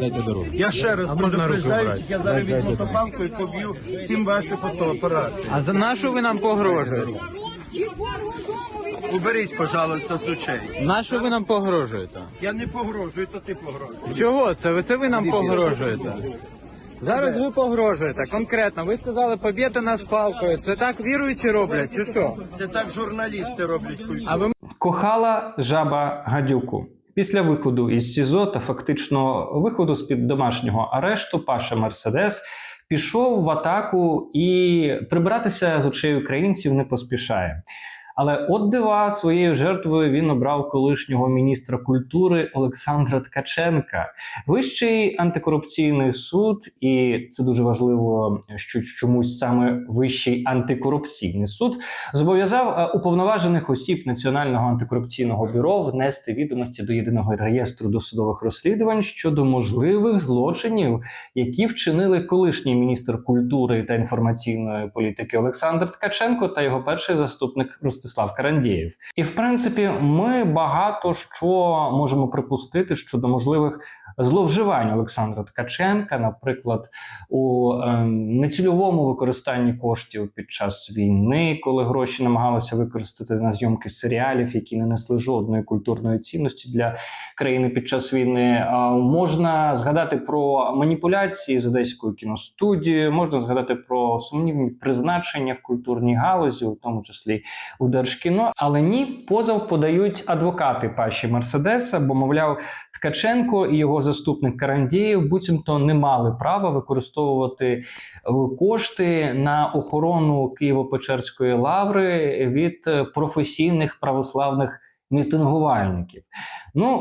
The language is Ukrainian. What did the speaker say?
Дайте дорогу. Я ще раз А можна руку предупреждаю, брати? я зараз візьму топалку і поб'ю всім ваші фотоапарати. А за нашу ви нам погрожуєте? Уберіть, пожалуйста, з очей. Нашу ви нам погрожуєте? Я не погрожую, то ти погрожуєш. Чого це? Ви це ви нам погрожуєте? Зараз ви погрожуєте. Конкретно, ви сказали поб'єте нас палкою. Це так віруючі роблять, чи що? Це так журналісти роблять культуру. А ви Кохала жаба гадюку. Після виходу із СІЗО та фактично виходу з під домашнього арешту Паша Мерседес пішов в атаку і прибиратися з очей українців не поспішає. Але от дива своєю жертвою він обрав колишнього міністра культури Олександра Ткаченка. Вищий антикорупційний суд, і це дуже важливо, що чомусь саме вищий антикорупційний суд зобов'язав е, уповноважених осіб Національного антикорупційного бюро внести відомості до єдиного реєстру досудових розслідувань щодо можливих злочинів, які вчинили колишній міністр культури та інформаційної політики Олександр Ткаченко та його перший заступник Ростислав Карандєєв. І в принципі, ми багато що можемо припустити щодо можливих. Зловживань Олександра Ткаченка, наприклад, у е, нецільовому використанні коштів під час війни, коли гроші намагалися використати на зйомки серіалів, які не несли жодної культурної цінності для країни під час війни. А, можна згадати про маніпуляції з одеською кіностудією, можна згадати про сумнівні призначення в культурній галузі, у тому числі у Держкіно. Але ні, позов подають адвокати Паші Мерседеса, бо мовляв, Ткаченко і його заступник Карандєєв буцімто не мали права використовувати е, кошти на охорону Києво-Печерської лаври від е, професійних православних мітингувальників. Ну